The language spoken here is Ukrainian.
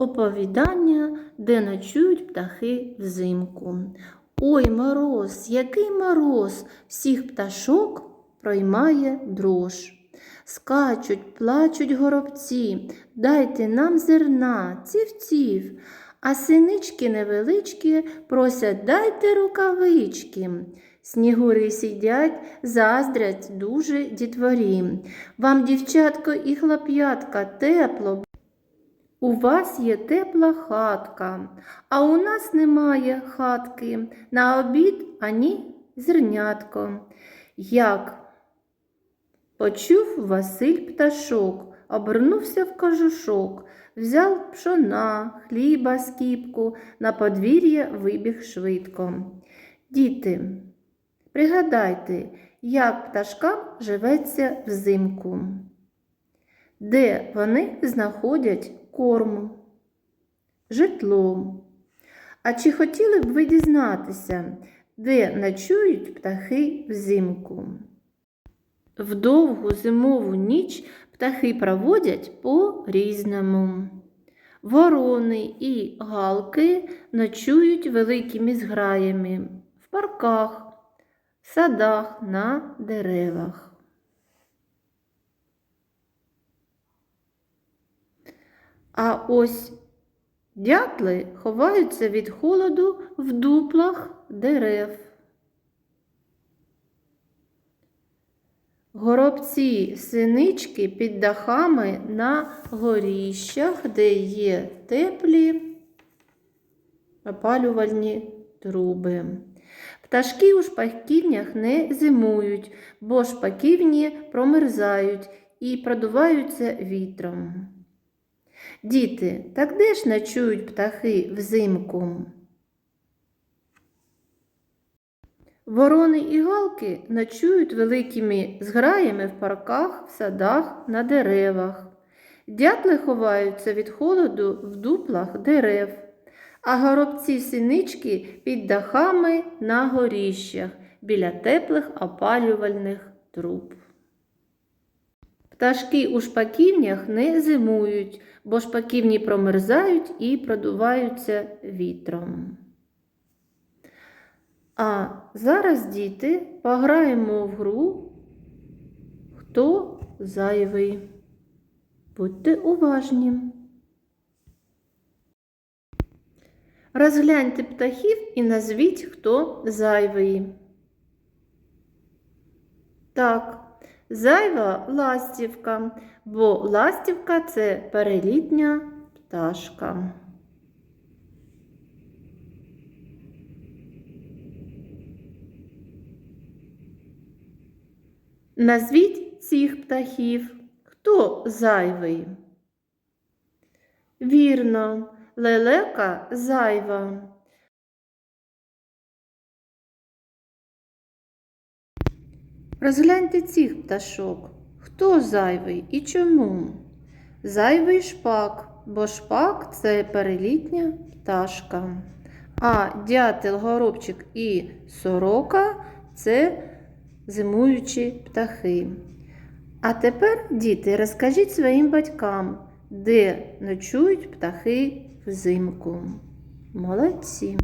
Оповідання, де ночують птахи взимку. Ой, мороз, який мороз, всіх пташок проймає дрож. Скачуть, плачуть горобці, дайте нам зерна, ців-ців. А синички невеличкі просять дайте рукавички. Снігури сидять, заздрять дуже дітворі. Вам, дівчатко і хлоп'ятка, тепло. У вас є тепла хатка, а у нас немає хатки. На обід ані зернятко. Як почув Василь пташок, обернувся в кожушок, взяв пшона, хліба, скіпку, на подвір'я вибіг швидко. Діти, пригадайте, як пташкам живеться взимку, де вони знаходять корм, житло. А чи хотіли б ви дізнатися, де ночують птахи взимку? В довгу зимову ніч птахи проводять по-різному. Ворони і галки ночують великими зграями в парках, садах, на деревах. А ось дятли ховаються від холоду в дуплах дерев. Горобці синички під дахами на горіщах, де є теплі опалювальні труби. Пташки у шпаківнях не зимують, бо шпаківні промерзають і продуваються вітром. Діти, так де ж ночують птахи взимку? Ворони і галки ночують великими зграями в парках, в садах, на деревах. Дятли ховаються від холоду в дуплах дерев, а горобці синички під дахами на горіщах біля теплих опалювальних труб. Пташки у шпаківнях не зимують, бо шпаківні промерзають і продуваються вітром. А зараз, діти, пограємо в гру Хто зайвий? Будьте уважні. Розгляньте птахів і назвіть, хто зайвий. Так, зайва ластівка, бо ластівка це перелітня пташка. Назвіть цих птахів. Хто зайвий? Вірно, лелека зайва. Розгляньте цих пташок. Хто зайвий і чому? Зайвий шпак, бо шпак це перелітня пташка. А дятел, горобчик і сорока це зимуючі птахи. А тепер, діти, розкажіть своїм батькам, де ночують птахи взимку. Молодці!